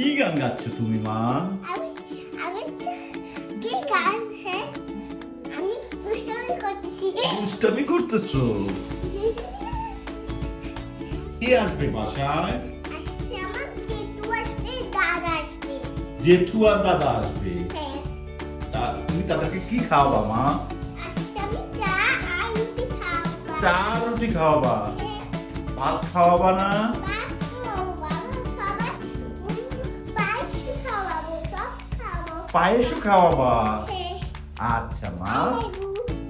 কি গান গাচ্ছ তুমি মা? হ্যাঁ? দুষ্টামি করতেছি? কে আসবে বাসায়? জেঠু আর দাদা আসবে? হ্যাঁ। তা তুমি তাদেরকে কি খাওয়াবা মা? চা রুটি খাব চা রুটি খাওয়াবা? হ্যাঁ, ভাত খাওয়াবা না? পায়েসও খাওয়াবা হ্যাঁ, আচ্ছা মা.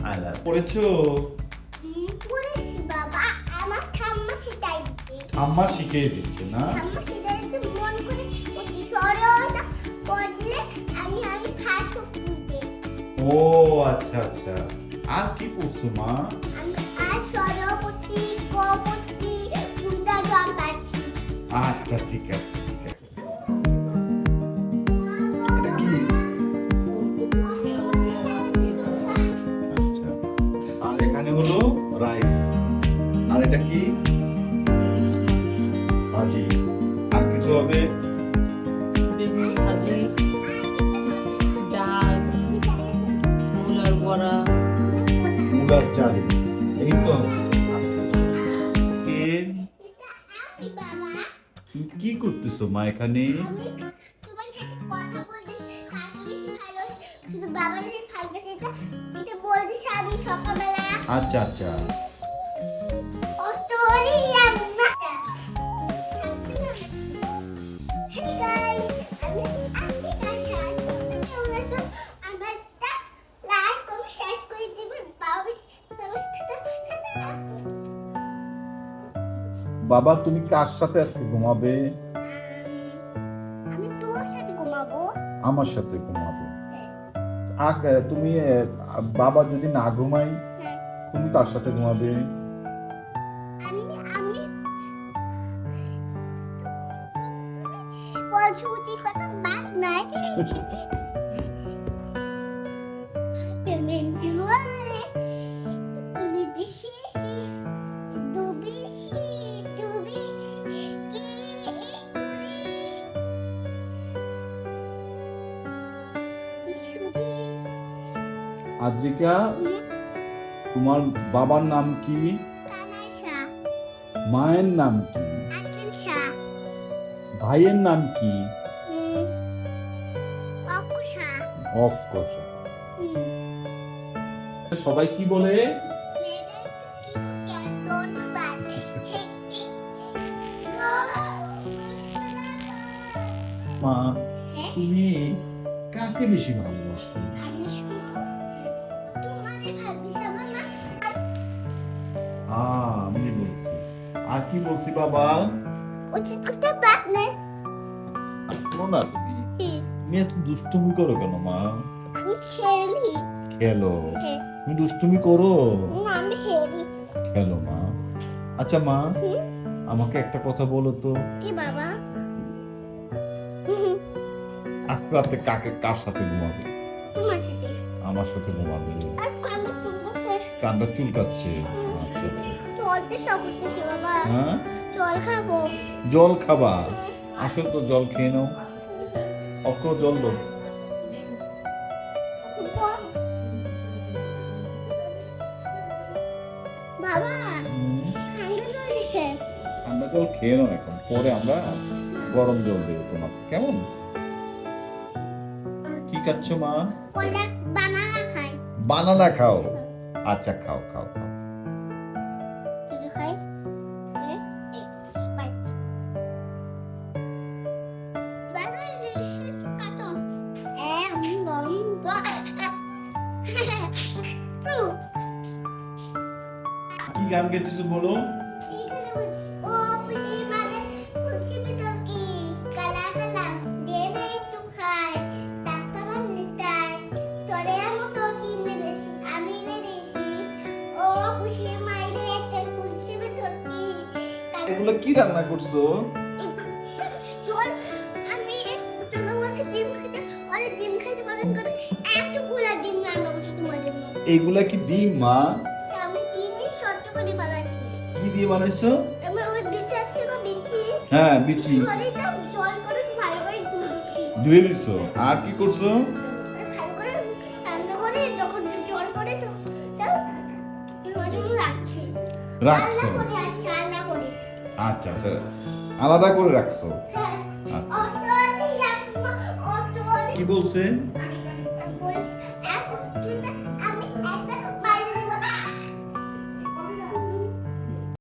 আলা পড়েছো? পড়েছি বাবা, আমার ঠাম্মা শিখিয়ে দিচ্ছে না? মন ও আচ্ছা আচ্ছা। আর কি পড়ছো মা? আচ্ছা ঠিক আছে ঠিক আছে। এটা কি? ভাজি আর কিছু হবে? বেগুন ভাজি ডাল মূলার বড়া। মুগার চালি। এই তো। কে? করতেছো মা এখানে? আমি তোমার বাবা তুমি কার সাথে আজকে ঘুমাবে? আমি তোমার সাথে ঘুমাবো। আমার সাথে ঘুমাবে। আগ তুমি বাবা যদি না ঘুমাই হ্যাঁ। তুমি তার সাথে ঘুমাবে? আমি আদ্রিকা তোমার বাবার নাম কি? মায়ের নাম কি? ভাইয়ের নাম কি? সবাই কি বলে? মা হ্যাঁ? তুমি কাকে বেশি ভালোবাসো? আমি বলছি। আর কি বলছি বাবা? উচিত বাদ নাই শোনো না তুমি। তুমি এত দুষ্টুমি করো কেন মা? আমি খেলি। খেলো। তুমি দুষ্টুমি করো? না, আমি খেলি। খেলো মা। আচ্ছা মা আমাকে একটা কথা বলো তো। কি বাবা? আজকে রাতে কাকে কার সাথে ঘুমাবে? আমার সাথে। ঘুমাবে? কানটা চুলকাচ্ছে। আচ্ছা আচ্ছা। বাবা। হ্যাঁ? জল খাব। জল খাবা? আসো তো জল খেয়ে নাও। অক্ষ জল দাও। বাবা ঠান্ডা ঠান্ডা জল খেয়ে নাও এখন। পরে আমরা গরম জল দেবো তোমাকে। কেমন? খাচ্ছ মা? বানানা খাও। আচ্ছা খাও খাও। কি গান গেতেছো বলো? ও পুষি মানে পুষি ভিতর এগুলো কি রান্না করছ? আমি ডিম খেতে ডিম খেতে পছন্দ করে এতগুলা ডিম রান্না করছি তোমার জন্য এগুলা কি ডিম মা? আমি ডিমই ছোট্ট করে বানাচ্ছি। কি দিয়ে বানাইছো আমি ওই বিচি আসছে না বিচি? হ্যাঁ বিচি। সরিটা জল করে ভালো করে ধুয়ে দিছো। আর কি করছ? ভালো করে রান্না করে যখন জল করে তো তাও নজর রাখছি। রাখছো। আচ্ছা আচ্ছা। আলাদা করে রাখছো? হ্যাঁ। আচ্ছা। কি বলছে?